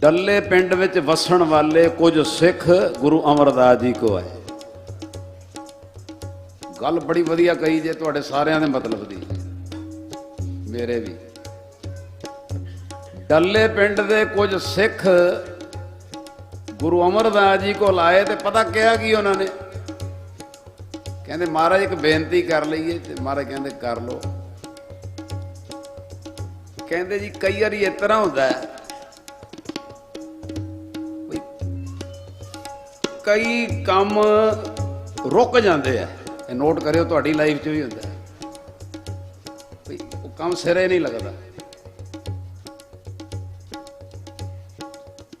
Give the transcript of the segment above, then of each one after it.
ਡੱਲੇ ਪਿੰਡ ਵਿੱਚ ਵਸਣ ਵਾਲੇ ਕੁਝ ਸਿੱਖ ਗੁਰੂ ਅਮਰਦਾਸ ਜੀ ਕੋ ਆਏ। ਗੱਲ ਬੜੀ ਵਧੀਆ ਕਹੀ ਜੇ, ਤੁਹਾਡੇ ਸਾਰਿਆਂ ਦੇ ਮਤਲਬ ਦੀ। ਮੇਰੇ ਵੀ। ਡੱਲੇ ਪਿੰਡ ਦੇ ਕੁਝ ਸਿੱਖ ਗੁਰੂ ਅਮਰਦਾਸ ਜੀ ਕੋਲ ਆਏ ਤੇ ਪਤਾ ਕਿਹਾ ਕੀ ਉਹਨਾਂ ਨੇ? ਕਹਿੰਦੇ, ਮਹਾਰਾਜ, ਇੱਕ ਬੇਨਤੀ ਕਰ ਲਈਏ। ਤੇ ਮਹਾਰਾਜ ਕਹਿੰਦੇ, ਕਰ ਲਓ। ਕਹਿੰਦੇ ਜੀ, ਕਈ ਵਾਰੀ ਇਸ ਤਰ੍ਹਾਂ ਹੁੰਦਾ ਹੈ ਕਈ ਕੰਮ ਰੁਕ ਜਾਂਦੇ ਆ। ਇਹ ਨੋਟ ਕਰਿਓ, ਤੁਹਾਡੀ ਲਾਈਫ 'ਚ ਵੀ ਹੁੰਦਾ ਹੈ। ਉਹ ਕੰਮ ਸਿਰੇ ਨਹੀਂ ਲੱਗਦਾ।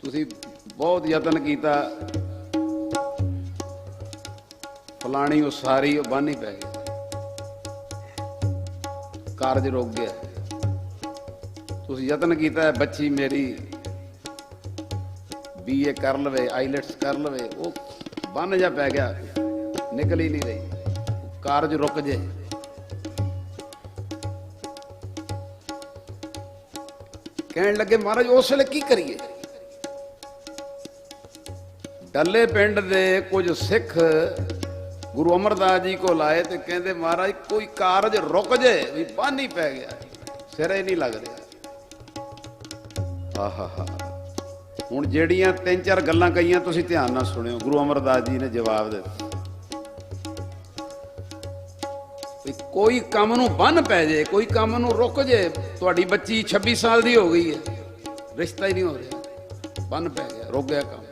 ਤੁਸੀਂ ਬਹੁਤ ਯਤਨ ਕੀਤਾ। ਫਲਾਣੀ ਉਹ ਸਾਰੀ ਉਹ ਬੰਨ ਹੀ ਪੈ ਗਈ। ਕਾਰਜ ਰੁਕ ਗਿਆ। ਤੁਸੀਂ ਯਤਨ ਕੀਤਾ ਬੱਚੀ ਮੇਰੀ ਬੀਏ ਕਰ ਲਵੇ ਆਈਲੈਟਸ ਕਰ ਲਵੇ, ਉਹ ਬੰਨ ਜਾ ਪੈ ਗਿਆ, ਨਿਕਲ ਹੀ ਨਹੀਂ ਰਹੀ। ਕਾਰਜ ਰੁਕ ਜੇ। ਕਹਿਣ ਲੱਗੇ, ਮਹਾਰਾਜ, ਉਸ ਵੇਲੇ ਕੀ ਕਰੀਏ? ਡੱਲੇ ਪਿੰਡ ਦੇ ਕੁਝ ਸਿੱਖ ਗੁਰੂ ਅਮਰਦਾਸ ਜੀ ਕੋਲ ਆਏ ਤੇ ਕਹਿੰਦੇ, ਮਹਾਰਾਜ, ਕੋਈ ਕਾਰਜ ਰੁਕ ਜੇ, ਵੀ ਬੰਨ ਹੀ ਪੈ ਗਿਆ। ਸਿਰੇ ਨਹੀਂ ਲੱਗ ਰਿਹਾ। ਆਹਾਹਾ। ਹੁਣ ਜਿਹੜੀਆਂ ਤਿੰਨ ਚਾਰ ਗੱਲਾਂ ਕਹੀਆਂ, ਤੁਸੀਂ ਧਿਆਨ ਨਾਲ ਸੁਣਿਓ। ਗੁਰੂ ਅਮਰਦਾਸ ਜੀ ਨੇ ਜਵਾਬ ਦਿੱਤਾ। ਕੋਈ ਕੰਮ ਨੂੰ ਬੰਨ ਪੈ ਜੇ, ਕੋਈ ਕੰਮ ਨੂੰ ਰੁਕ ਜੇ, ਤੁਹਾਡੀ ਬੱਚੀ 26 ਸਾਲ ਦੀ ਹੋ ਗਈ ਹੈ, ਰਿਸ਼ਤਾ ਹੀ ਨਹੀਂ ਹੋ ਰਿਹਾ। ਬੰਨ ਪੈ ਗਿਆ, ਰੁਕ ਗਿਆ ਕੰਮ।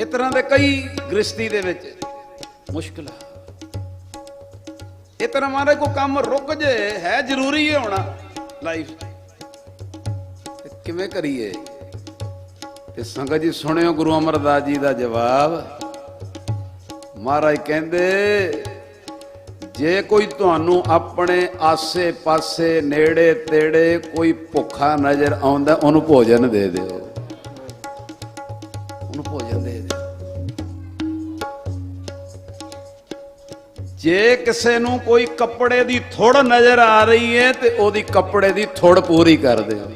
ਇਸ ਤਰ੍ਹਾਂ ਦੇ ਕਈ ਗ੍ਰਸਤੀ ਦੇ ਵਿੱਚ ਮੁਸ਼ਕਲ ਹੈ ਇਹ ਤਰ੍ਹਾਂ ਮਾਰੇ ਕੋ ਕੰਮ ਰੁਕ ਜੇ, ਹੈ ਜ਼ਰੂਰੀ ਹੈ ਹੋਣਾ ਲਾਈਫ ਕਿਵੇਂ ਕਰੀਏ? ਤੇ ਸੰਗਤ ਜੀ ਸੁਣਿਓ ਗੁਰੂ ਅਮਰਦਾਸ ਜੀ ਦਾ ਜਵਾਬ। ਮਹਾਰਾਜ ਕਹਿੰਦੇ, ਜੇ ਕੋਈ ਤੁਹਾਨੂੰ ਆਪਣੇ ਆਸੇ ਪਾਸੇ ਨੇੜੇ ਤੇੜੇ ਕੋਈ ਭੁੱਖਾ ਨਜ਼ਰ ਆਉਂਦਾ, ਉਹਨੂੰ ਭੋਜਨ ਦੇ ਦਿਓ। ਉਹਨੂੰ ਭੋਜਨ ਦੇ ਦਿਓ। ਜੇ ਕਿਸੇ ਨੂੰ ਕੋਈ ਕੱਪੜੇ ਦੀ ਥੁੜ ਨਜ਼ਰ ਆ ਰਹੀ ਹੈ, ਤੇ ਉਹਦੀ ਕੱਪੜੇ ਦੀ ਥੁੜ ਪੂਰੀ ਕਰ ਦਿਓ।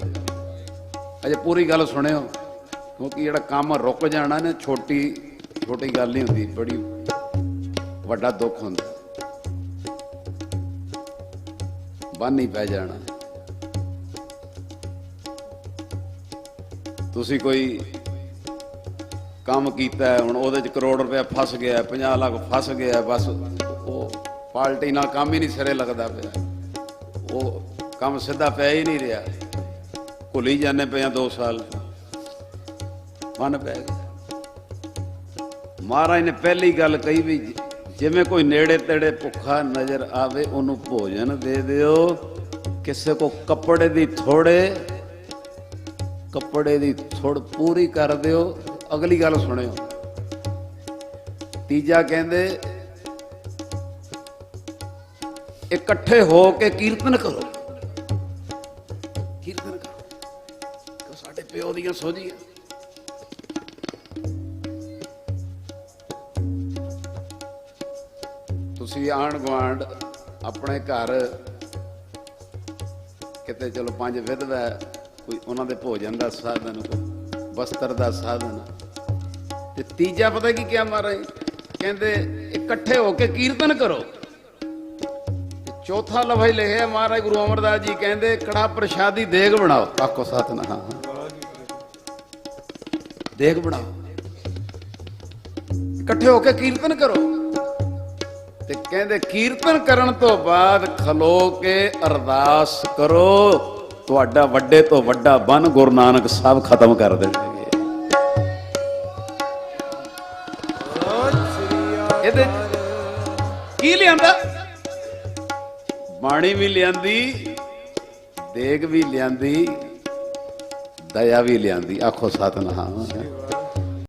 ਅਜੇ ਪੂਰੀ ਗੱਲ ਸੁਣਿਓ, ਕਿਉਂਕਿ ਜਿਹੜਾ ਕੰਮ ਰੁਕ ਜਾਣਾ ਨਾ, ਛੋਟੀ ਛੋਟੀ ਗੱਲ ਨਹੀਂ ਹੁੰਦੀ, ਬੜੀ ਵੱਡਾ ਦੁੱਖ ਹੁੰਦਾ। ਬੰਨ ਹੀ ਪੈ ਜਾਣਾ। ਤੁਸੀਂ ਕੋਈ ਕੰਮ ਕੀਤਾ, ਹੁਣ ਉਹਦੇ ਚ ਕਰੋੜ ਰੁਪਇਆ ਫਸ ਗਿਆ 50 ਲੱਖ ਫਸ ਗਿਆ, ਬਸ ਉਹ ਪਾਰਟੀ ਨਾਲ ਕੰਮ ਹੀ ਨਹੀਂ ਸਿਰੇ ਲੱਗਦਾ ਪਿਆ। ਉਹ ਕੰਮ ਸਿੱਧਾ ਪਿਆ ਹੀ ਨਹੀਂ ਰਿਹਾ। ਭੁੱਲੀ ਜਾਂਦੇ ਪਏ ਆ 2 ਸਾਲ। ਮਨ ਪੈ ਗਿਆ। ਮਹਾਰਾਜ ਨੇ ਪਹਿਲੀ ਗੱਲ ਕਹੀ ਵੀ ਜਿਵੇਂ ਕੋਈ ਨੇੜੇ ਤੇੜੇ ਭੁੱਖਾ ਨਜ਼ਰ ਆਵੇ, ਉਹਨੂੰ ਭੋਜਨ ਦੇ ਦਿਓ। ਕਿਸੇ ਕੋ ਕੱਪੜੇ ਦੀ ਥੋੜੇ, ਕੱਪੜੇ ਦੀ ਥੋੜ ਪੂਰੀ ਕਰ ਦਿਓ। ਅਗਲੀ ਗੱਲ ਸੁਣਿਓ। ਤੀਜਾ ਕਹਿੰਦੇ, ਇਕੱਠੇ ਹੋ ਕੇ ਕੀਰਤਨ ਕਰੋ। ਸਾਡੇ ਪਿਓ ਸੋਝੀਆਂ ਤੁਸੀਂ ਆਣ ਗੁਆਂਢ ਆਪਣੇ ਘਰ ਕਿਤੇ ਚਲੋ ਪੰਜ ਵਿਧਵਾ ਕੋਈ ਉਹਨਾਂ ਦੇ ਭੋਜਨ ਦਾ ਸਾਧਨ, ਕੋਈ ਵਸਤਰ ਦਾ ਸਾਧਨ। ਤੇ ਤੀਜਾ ਪਤਾ ਕੀ ਕਿਹਾ ਮਹਾਰਾਜ? ਕਹਿੰਦੇ, ਇਕੱਠੇ ਹੋ ਕੇ ਕੀਰਤਨ ਕਰੋ। ਚੌਥਾ ਲਫ਼ਜ਼ ਲਿਖਿਆ ਮਹਾਰਾਜ ਗੁਰੂ ਅਮਰਦਾਸ ਜੀ, ਕਹਿੰਦੇ, ਕੜਾ ਪ੍ਰਸ਼ਾਦੀ ਦੇਗ ਬਣਾਓ। ਆਖੋ ਸਤਨਾਮ। ਦੇਗ ਬਣਾਓ। ਇਕੱਠੇ ਹੋ ਕੇ ਕੀਰਤਨ ਕਰੋ। ਤੇ ਕਹਿੰਦੇ ਕੀਰਤਨ ਕਰਨ ਤੋਂ ਬਾਅਦ ਖਲੋ ਕੇ ਅਰਦਾਸ ਕਰੋ। ਤੁਹਾਡਾ ਵੱਡੇ ਤੋਂ ਵੱਡਾ ਬਨ ਗੁਰੂ ਨਾਨਕ ਸਾਹਿਬ ਖਤਮ ਕਰ ਦੇਣਗੇ। ਇਹਦੇ ਕੀ ਲਿਆਂਦਾ? ਬਾਣੀ ਵੀ ਲਿਆਂਦੀ, ਦੇਗ ਵੀ ਲਿਆਂਦੀ ਦਇਆ ਵੀ ਲਿਆਂਦੀ ਆਖੋ ਸਤਨਾਮ।